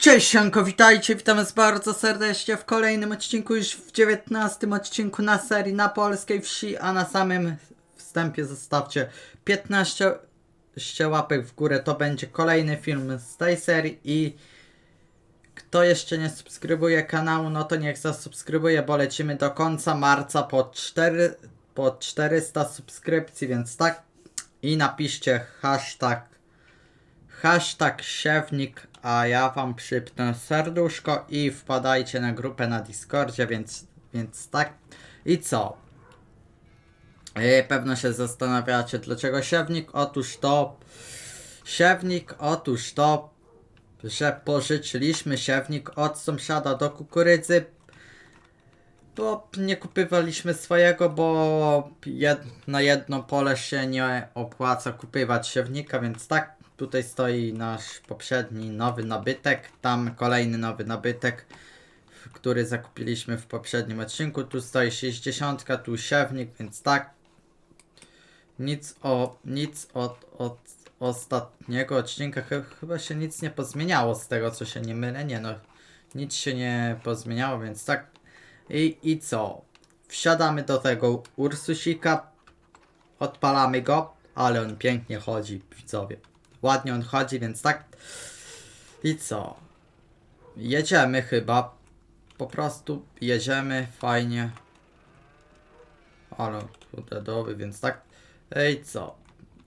Cześć Sianko, witajcie, witam was bardzo serdecznie w kolejnym odcinku, już w 19 odcinku na serii na polskiej wsi, a na samym wstępie zostawcie 15 łapek w górę, to będzie kolejny film z tej serii i kto jeszcze nie subskrybuje kanału, no to niech zasubskrybuje, bo lecimy do końca marca po, 4, po 400 subskrypcji, więc tak i napiszcie hashtag hashtag siewnik, a ja wam przypnę serduszko i wpadajcie na grupę na Discordzie, więc, więc tak. I co? E, pewno się zastanawiacie, dlaczego siewnik? Otóż to, siewnik, otóż to, że pożyczyliśmy siewnik od sąsiada do kukurydzy, bo nie kupywaliśmy swojego, bo jed, na jedno pole się nie opłaca kupywać siewnika, więc tak, tutaj stoi nasz poprzedni nowy nabytek, tam kolejny nowy nabytek, który zakupiliśmy w poprzednim odcinku, tu stoi 60, tu siewnik, więc tak, nic o, nic od, od ostatniego odcinka, ch- chyba się nic nie pozmieniało z tego, co się nie mylę, nie no, nic się nie pozmieniało, więc tak, i, I co? Wsiadamy do tego Ursusika, odpalamy go, ale on pięknie chodzi, widzowie. Ładnie on chodzi, więc tak. I co? Jedziemy chyba. Po prostu jedziemy, fajnie. Ale udedowy, więc tak. Ej, co?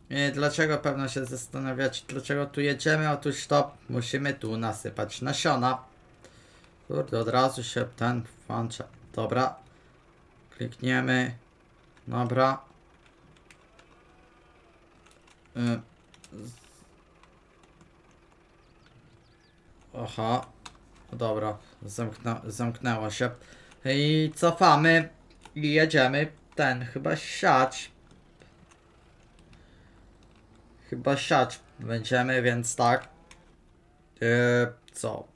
I dlaczego pewno się zastanawiać, dlaczego tu jedziemy? Otóż to musimy tu nasypać nasiona. Kurde, od razu się ten włącza. Dobra. Klikniemy. Dobra. Y, Aha. Dobra. Zamknę, zamknęło się. I cofamy. I jedziemy. Ten, chyba siać. Chyba siać będziemy, więc tak. Yy, co?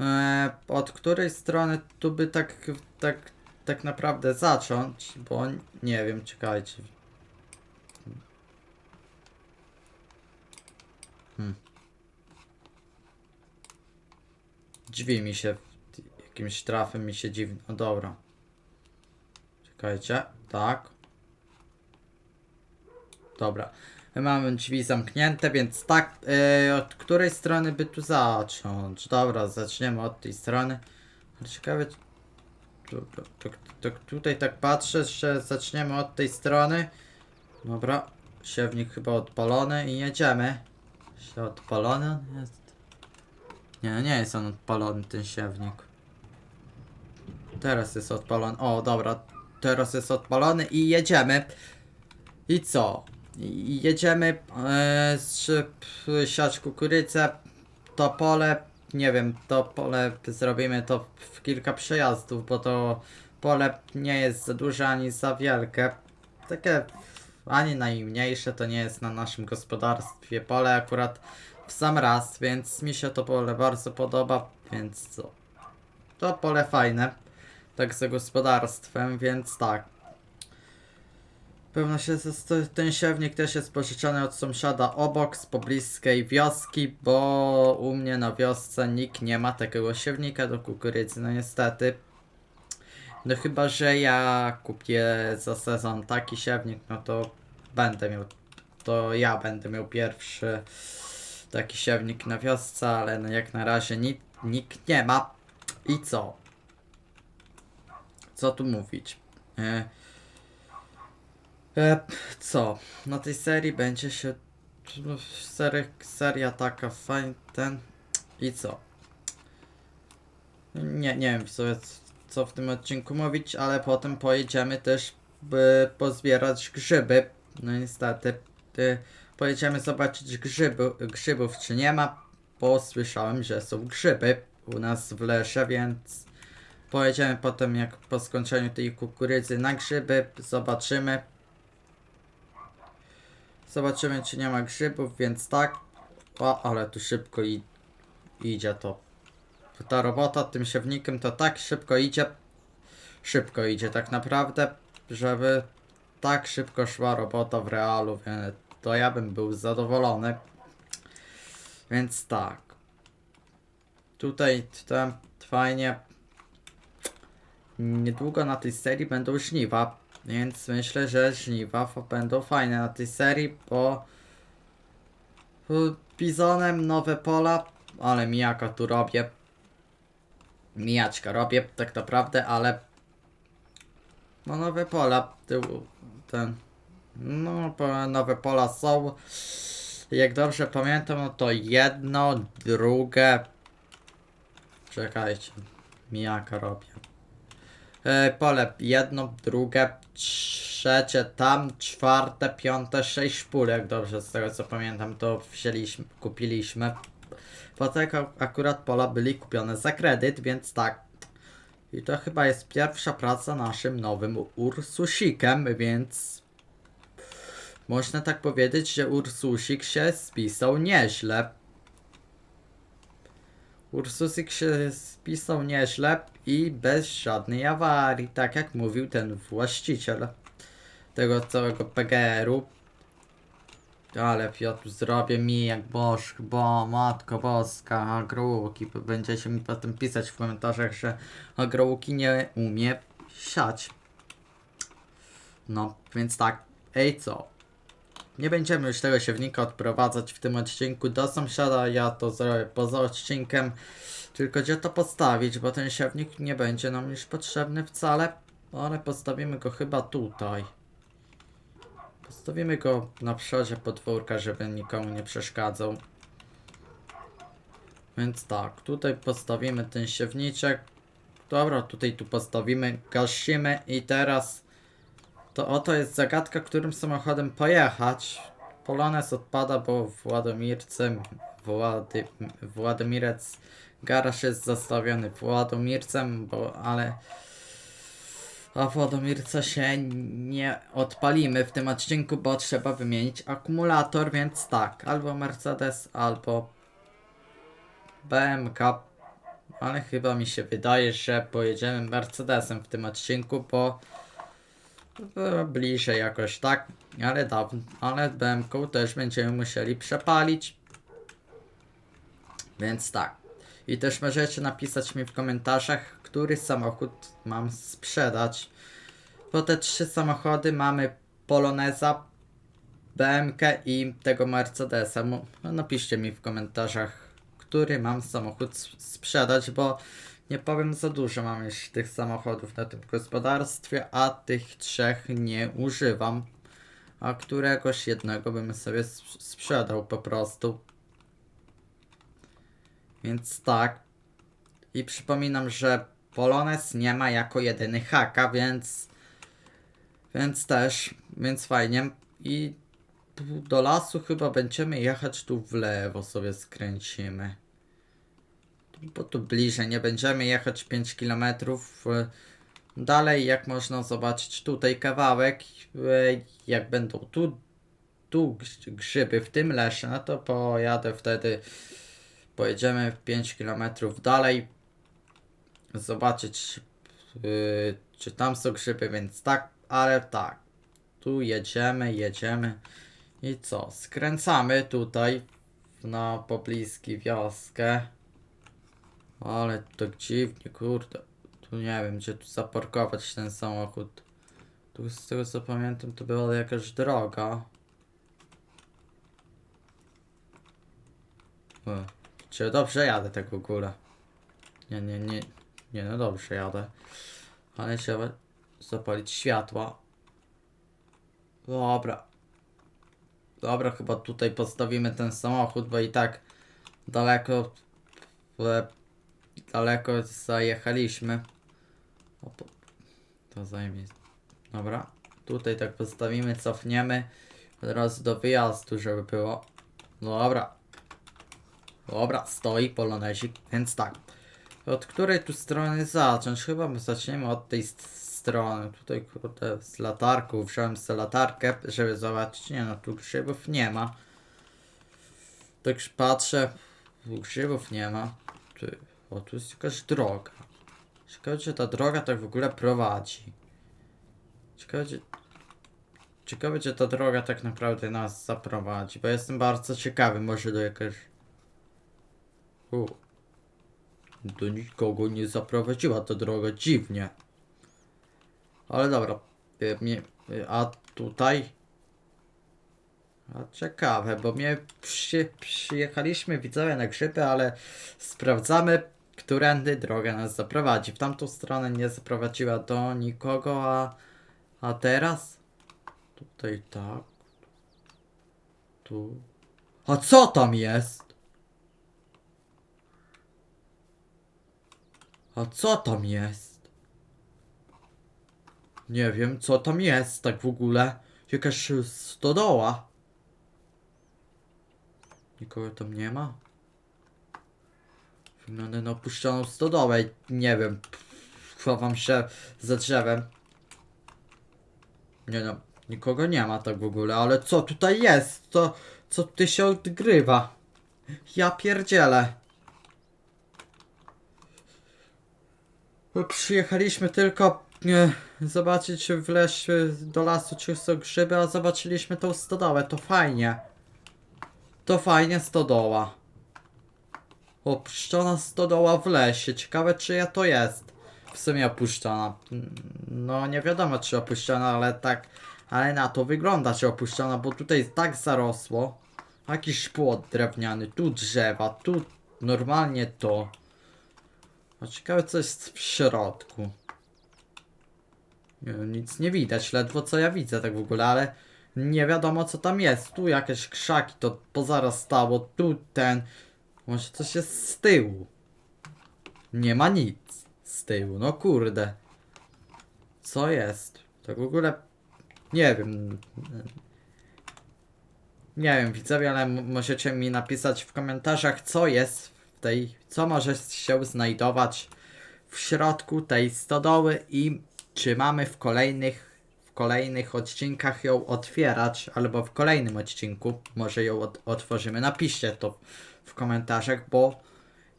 E, od której strony tu by tak, tak, tak naprawdę zacząć, bo nie wiem, czekajcie. Hmm. Drzwi mi się, jakimś trafem mi się dziwnie, no dobra. Czekajcie, tak. Dobra. Mamy drzwi zamknięte, więc tak, e, od której strony by tu zacząć? Dobra, zaczniemy od tej strony. Ale ciekawe, tutaj tak patrzę, że zaczniemy od tej strony. Dobra, siewnik chyba odpalony i jedziemy. Się odpalony on jest? Nie, nie jest on odpalony, ten siewnik. Teraz jest odpalony. O, dobra, teraz jest odpalony i jedziemy. I co? Jedziemy e, siać kukurydzę, to pole, nie wiem, to pole zrobimy to w kilka przejazdów, bo to pole nie jest za duże ani za wielkie. Takie ani najmniejsze to nie jest na naszym gospodarstwie pole akurat w sam raz, więc mi się to pole bardzo podoba, więc co? To pole fajne, tak za gospodarstwem, więc tak. Pewno się ten siewnik też jest pożyczony od sąsiada obok z pobliskiej wioski, bo u mnie na wiosce nikt nie ma takiego siewnika do kukurydzy, no niestety. No chyba, że ja kupię za sezon taki siewnik, no to będę miał, to ja będę miał pierwszy taki siewnik na wiosce, ale no jak na razie nikt, nikt nie ma. I co? Co tu mówić? E, E, co? Na tej serii będzie się. no, Sery, seria taka fajna. Ten. I co? Nie, nie wiem co, co w tym odcinku mówić, ale potem pojedziemy też by pozbierać grzyby. No niestety. Y, pojedziemy zobaczyć grzyby, grzybów czy nie ma, bo słyszałem, że są grzyby u nas w lesie, więc pojedziemy potem jak po skończeniu tej kukurydzy na grzyby, zobaczymy. Zobaczymy, czy nie ma grzybów, więc tak. O, ale tu szybko i idzie to. Ta robota tym siewnikiem to tak szybko idzie. Szybko idzie tak naprawdę, żeby tak szybko szła robota w realu, więc to ja bym był zadowolony. Więc tak. tutaj tam fajnie. Niedługo na tej serii będą żniwa, więc myślę, że żniwa będą fajne na tej serii, bo bizonem nowe pola, ale mijaka tu robię. Mijaczka robię tak naprawdę, ale no nowe pola, ten, no nowe pola są. Jak dobrze pamiętam, no to jedno, drugie. Czekajcie, mijaka robię. E, pole jedno, drugie, trzecie, tam, czwarte, piąte, sześć pól, jak dobrze z tego co pamiętam, to wzięliśmy, kupiliśmy. Bo tego akurat pola byli kupione za kredyt, więc tak. I to chyba jest pierwsza praca naszym nowym Ursusikiem, więc można tak powiedzieć, że Ursusik się spisał nieźle. Ursusik się spisał nieźle i bez żadnej awarii, tak jak mówił ten właściciel tego całego PGR-u. Ale tu zrobię mi jak boż, bo matko boska, agrołuki. Będziecie mi potem pisać w komentarzach, że agrołuki nie umie siać. No, więc tak. Ej co? Nie będziemy już tego siewnika odprowadzać w tym odcinku do sąsiada, ja to zrobię poza odcinkiem. Tylko gdzie to postawić, bo ten siewnik nie będzie nam już potrzebny wcale. Ale postawimy go chyba tutaj. Postawimy go na przodzie podwórka, żeby nikomu nie przeszkadzał. Więc tak, tutaj postawimy ten siewniczek. Dobra, tutaj tu postawimy, gasimy i teraz to oto jest zagadka, którym samochodem pojechać. Polones odpada, bo w Ładomirce, Włady, Władomirec, garaż jest zastawiony Władomircem, bo ale a w Władomirce się nie odpalimy w tym odcinku, bo trzeba wymienić akumulator, więc tak, albo Mercedes, albo BMK, ale chyba mi się wydaje, że pojedziemy Mercedesem w tym odcinku, bo było bliżej jakoś tak, ale dawno, ale BMK też będziemy musieli przepalić. Więc tak. I też możecie napisać mi w komentarzach, który samochód mam sprzedać. Bo te trzy samochody mamy Poloneza, BMK i tego Mercedesa. No, napiszcie mi w komentarzach, który mam samochód sprzedać, bo nie powiem za dużo mam już tych samochodów na tym gospodarstwie, a tych trzech nie używam. A któregoś jednego bym sobie sp- sprzedał po prostu. Więc tak. I przypominam, że Polones nie ma jako jedyny haka, więc. Więc też, więc fajnie. I do lasu chyba będziemy jechać tu w lewo sobie skręcimy. Bo tu bliżej, nie będziemy jechać 5 km. Dalej, jak można zobaczyć tutaj kawałek, e, jak będą tu, tu grz- grzyby w tym lesie, no to pojadę wtedy, pojedziemy 5 km dalej, zobaczyć y, czy tam są grzyby, więc tak, ale tak, tu jedziemy, jedziemy i co, skręcamy tutaj na pobliskie wioskę, ale to dziwnie, kurde, tu nie wiem, gdzie tu zaparkować ten samochód. Tu z tego co pamiętam, to była jakaś droga. O, czy dobrze jadę tak w ogóle? Nie, nie, nie, nie, no dobrze jadę. Ale trzeba zapalić światła. Dobra. Dobra, chyba tutaj postawimy ten samochód, bo i tak daleko, e, daleko zajechaliśmy. To zajmie. Dobra. Tutaj tak postawimy, cofniemy od razu do wyjazdu, żeby było. Dobra. Dobra, stoi polonezik, więc tak. Od której tu strony zacząć? Chyba my zaczniemy od tej st- strony. Tutaj kurde z latarką. Wziąłem sobie latarkę, żeby zobaczyć. Nie no, tu grzybów nie ma. Tak patrzę. Grzybów nie ma. O, tu jest jakaś droga. Ciekawe, czy ta droga tak w ogóle prowadzi. Ciekawe, czy... Ciekawe, czy ta droga tak naprawdę nas zaprowadzi, bo jestem bardzo ciekawy, może do jakiegoś... U. do nikogo nie zaprowadziła ta droga, dziwnie. Ale dobra, mnie, y, a tutaj? A ciekawe, bo mnie przy, przyjechaliśmy widzowie na grzyby, ale sprawdzamy, którędy droga nas zaprowadzi. W tamtą stronę nie zaprowadziła do nikogo, a, a teraz? Tutaj tak. Tu. A co tam jest? A co tam jest? Nie wiem, co tam jest tak w ogóle. Jakaś stodoła. Nikogo tam nie ma? Wygląda na opuszczoną stodołę. Nie wiem. Chowam się za drzewem. Nie no, nikogo nie ma tak w ogóle, ale co tutaj jest? Co, co tutaj się odgrywa? Ja pierdzielę. Przyjechaliśmy tylko e, zobaczyć w lesie do lasu czy są grzyby, a zobaczyliśmy tą stodołę, to fajnie. To fajnie stodoła. Opuszczona stodoła w lesie, ciekawe czyja to jest. W sumie opuszczona. No nie wiadomo czy opuszczona, ale tak, ale na to wygląda, że opuszczona, bo tutaj tak zarosło. Jakiś płot drewniany, tu drzewa, tu normalnie to. A ciekawe co jest w środku. Nic nie widać, ledwo co ja widzę tak w ogóle, ale nie wiadomo co tam jest. Tu jakieś krzaki to pozarastało, tu ten. Może coś jest z tyłu. Nie ma nic z tyłu, no kurde. Co jest? Tak w ogóle nie wiem. Nie wiem, widzowie, ale możecie mi napisać w komentarzach, co jest w tej, co może się znajdować w środku tej stodoły i czy mamy w kolejnych, w kolejnych odcinkach ją otwierać, albo w kolejnym odcinku może ją ot- otworzymy. Napiszcie to w komentarzach, bo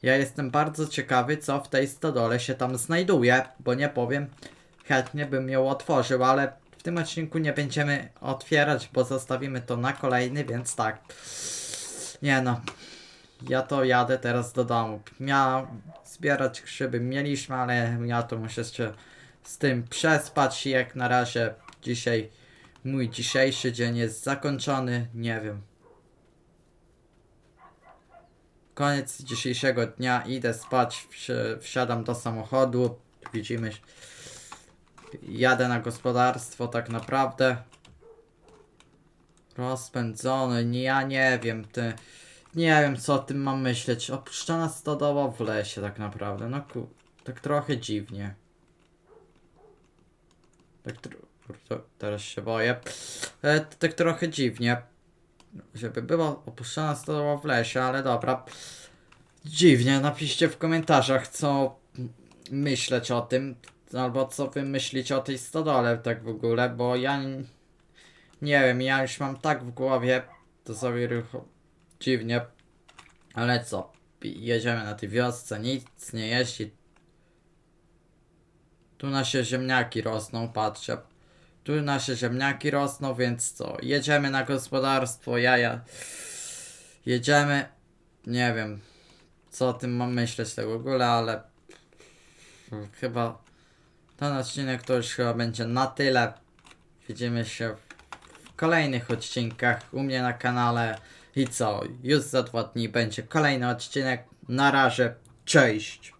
ja jestem bardzo ciekawy, co w tej stodole się tam znajduje, bo nie powiem, chętnie bym ją otworzył, ale w tym odcinku nie będziemy otwierać, bo zostawimy to na kolejny, więc tak. Nie no. Ja to jadę teraz do domu. Miał zbierać grzyby mieliśmy, ale ja to muszę jeszcze z tym przespać i jak na razie dzisiaj mój dzisiejszy dzień jest zakończony. Nie wiem. Koniec dzisiejszego dnia. Idę spać, wsi- wsiadam do samochodu. Widzimy jadę na gospodarstwo tak naprawdę. Rozpędzony, nie, ja nie wiem, ty. Nie wiem co o tym mam myśleć. Opuszczona stodoła w lesie tak naprawdę. No ku, tak trochę dziwnie. Tak Teraz się boję. E, tak trochę dziwnie. Żeby była opuszczona stodoła w lesie, ale dobra. Dziwnie, napiszcie w komentarzach co myśleć o tym. Albo co wy myślicie o tej stodole tak w ogóle, bo ja nie wiem, ja już mam tak w głowie, to sobie rucho dziwnie, ale co, jedziemy na tej wiosce, nic nie jeździ. Tu nasze ziemniaki rosną, patrzcie. Tu nasze ziemniaki rosną, więc co, jedziemy na gospodarstwo, jaja. Jedziemy, nie wiem, co o tym mam myśleć tak w ogóle, ale chyba ten odcinek to już chyba będzie na tyle. Widzimy się w kolejnych odcinkach u mnie na kanale. I co? Już za dwa dni będzie kolejny odcinek. Na razie, cześć!